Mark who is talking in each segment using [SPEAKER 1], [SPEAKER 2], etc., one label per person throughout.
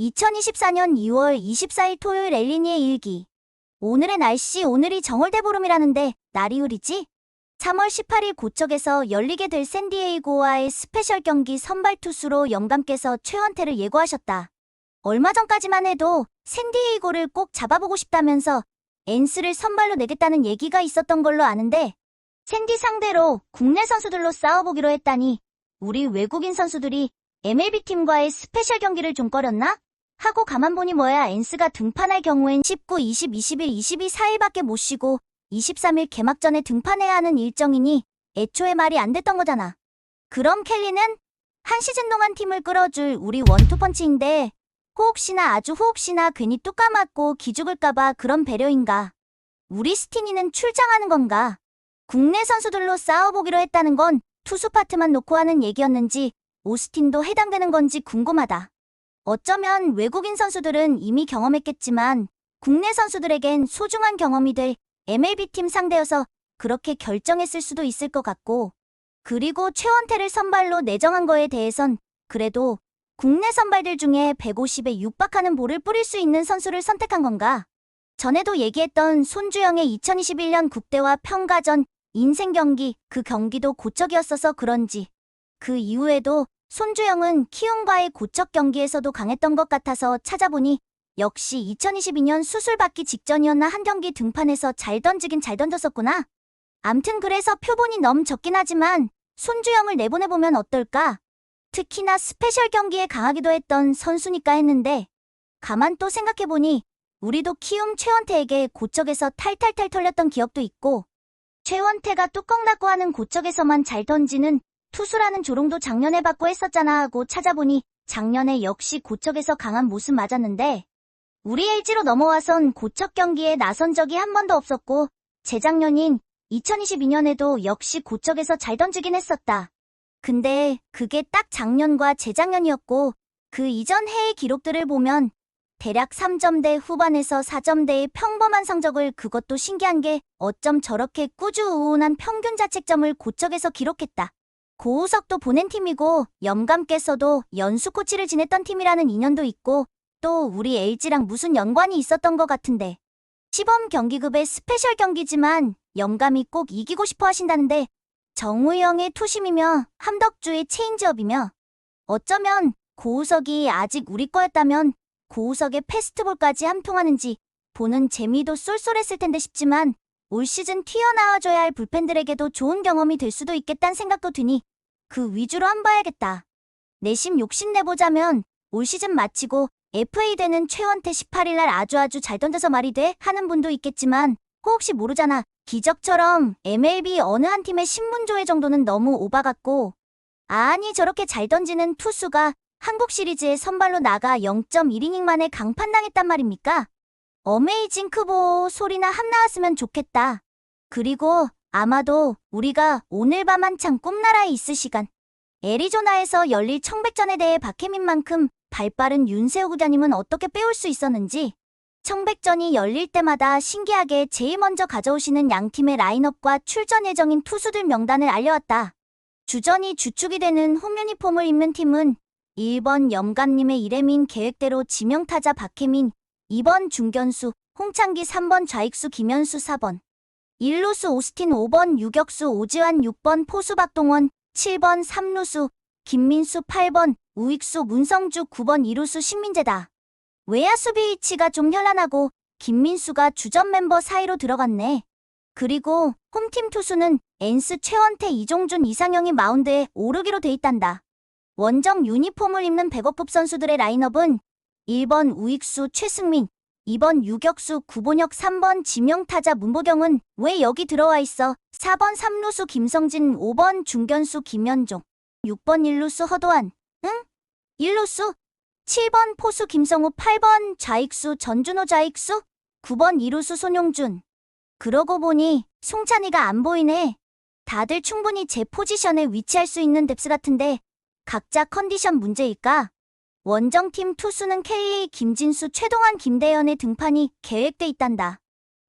[SPEAKER 1] 2024년 2월 24일 토요일 엘리니의 일기. 오늘의 날씨 오늘이 정월대 보름이라는데 날이 흐리지? 3월 18일 고척에서 열리게 될 샌디에이고와의 스페셜 경기 선발 투수로 영감께서 최원태를 예고하셨다. 얼마 전까지만 해도 샌디에이고를 꼭 잡아보고 싶다면서 엔스를 선발로 내겠다는 얘기가 있었던 걸로 아는데 샌디 상대로 국내 선수들로 싸워보기로 했다니 우리 외국인 선수들이 MLB팀과의 스페셜 경기를 좀 꺼렸나? 하고 가만 보니 뭐야 엔스가 등판할 경우엔 19, 20, 21, 22, 4일밖에 못 쉬고 23일 개막전에 등판해야 하는 일정이니 애초에 말이 안 됐던 거잖아. 그럼 켈리는 한 시즌 동안 팀을 끌어줄 우리 원투펀치인데 혹시나 아주 혹시나 괜히 뚝 까맞고 기죽을까봐 그런 배려인가. 우리 스티니는 출장하는 건가. 국내 선수들로 싸워보기로 했다는 건 투수 파트만 놓고 하는 얘기였는지 오스틴도 해당되는 건지 궁금하다. 어쩌면 외국인 선수들은 이미 경험했겠지만 국내 선수들에겐 소중한 경험이 될 MLB팀 상대여서 그렇게 결정했을 수도 있을 것 같고 그리고 최원태를 선발로 내정한 거에 대해선 그래도 국내 선발들 중에 150에 육박하는 볼을 뿌릴 수 있는 선수를 선택한 건가? 전에도 얘기했던 손주영의 2021년 국대와 평가전 인생 경기 그 경기도 고척이었어서 그런지 그 이후에도 손주영은 키움과의 고척 경기에서도 강했던 것 같아서 찾아보니 역시 2022년 수술 받기 직전이었나 한 경기 등판해서 잘 던지긴 잘 던졌었구나. 암튼 그래서 표본이 너무 적긴 하지만 손주영을 내보내보면 어떨까? 특히나 스페셜 경기에 강하기도 했던 선수니까 했는데 가만 또 생각해보니 우리도 키움 최원태에게 고척에서 탈탈탈 털렸던 기억도 있고 최원태가 뚜껑 닫고 하는 고척에서만 잘 던지는 투수라는 조롱도 작년에 받고 했었잖아 하고 찾아보니 작년에 역시 고척에서 강한 모습 맞았는데 우리 LG로 넘어와선 고척 경기에 나선 적이 한 번도 없었고 재작년인 2022년에도 역시 고척에서 잘 던지긴 했었다. 근데 그게 딱 작년과 재작년이었고 그 이전 해의 기록들을 보면 대략 3점대 후반에서 4점대의 평범한 성적을 그것도 신기한 게 어쩜 저렇게 꾸준한 평균 자책점을 고척에서 기록했다. 고우석도 보낸 팀이고 영감께서도 연수 코치를 지냈던 팀이라는 인연도 있고 또 우리 LG랑 무슨 연관이 있었던 것 같은데. 시범 경기급의 스페셜 경기지만 영감이 꼭 이기고 싶어 하신다는데 정우영의 투심이며 함덕주의 체인지업이며 어쩌면 고우석이 아직 우리 거였다면 고우석의 패스트볼까지 함통하는지 보는 재미도 쏠쏠했을 텐데 싶지만 올 시즌 튀어나와줘야 할 불펜들에게도 좋은 경험이 될 수도 있겠다는 생각도 드니 그 위주로 한 봐야겠다. 내심 욕심내보자면 올 시즌 마치고 FA 되는 최원태 18일 날 아주 아주 잘 던져서 말이 돼 하는 분도 있겠지만 혹시 모르잖아. 기적처럼 MLB 어느 한 팀의 신문조회 정도는 너무 오바 같고 아니 저렇게 잘 던지는 투수가 한국 시리즈에 선발로 나가 0.1이닝 만에 강판당했단 말입니까? 어메이징 크보 소리나 함 나왔으면 좋겠다. 그리고 아마도 우리가 오늘 밤 한창 꿈나라에 있을 시간 애리조나에서 열릴 청백전에 대해 박혜민만큼 발빠른 윤세호 구단님은 어떻게 빼올 수 있었는지 청백전이 열릴 때마다 신기하게 제일 먼저 가져오시는 양팀의 라인업과 출전 예정인 투수들 명단을 알려왔다. 주전이 주축이 되는 홈 유니폼을 입는 팀은 1번 염감님의 이레민 계획대로 지명타자 박혜민, 2번 중견수 홍창기 3번 좌익수 김현수 4번 1루수 오스틴 5번 유격수 오지환 6번 포수 박동원 7번 3루수 김민수 8번 우익수 문성주 9번 2루수 신민재다. 외야 수비 위치가 좀 현란하고 김민수가 주전 멤버 사이로 들어갔네. 그리고 홈팀 투수는 엔스 최원태 이종준 이상영이 마운드에 오르기로 돼 있단다. 원정 유니폼을 입는 백업급 선수들의 라인업은 1번 우익수 최승민, 2번 유격수 구본혁 3번 지명타자 문보경은 왜 여기 들어와 있어? 4번 삼루수 김성진 5번 중견수 김현종 6번 일루수 허도한 응? 일루수 7번 포수 김성우 8번 좌익수 전준호 좌익수 9번 이루수 손용준 그러고 보니 송찬이가 안 보이네 다들 충분히 제 포지션에 위치할 수 있는 뎁스 같은데 각자 컨디션 문제일까? 원정팀 투수는 KA 김진수, 최동환, 김대현의 등판이 계획돼 있단다.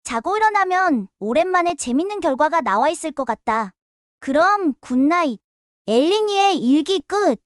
[SPEAKER 1] 자고 일어나면 오랜만에 재밌는 결과가 나와 있을 것 같다. 그럼 굿나잇. 엘리니의 일기 끝.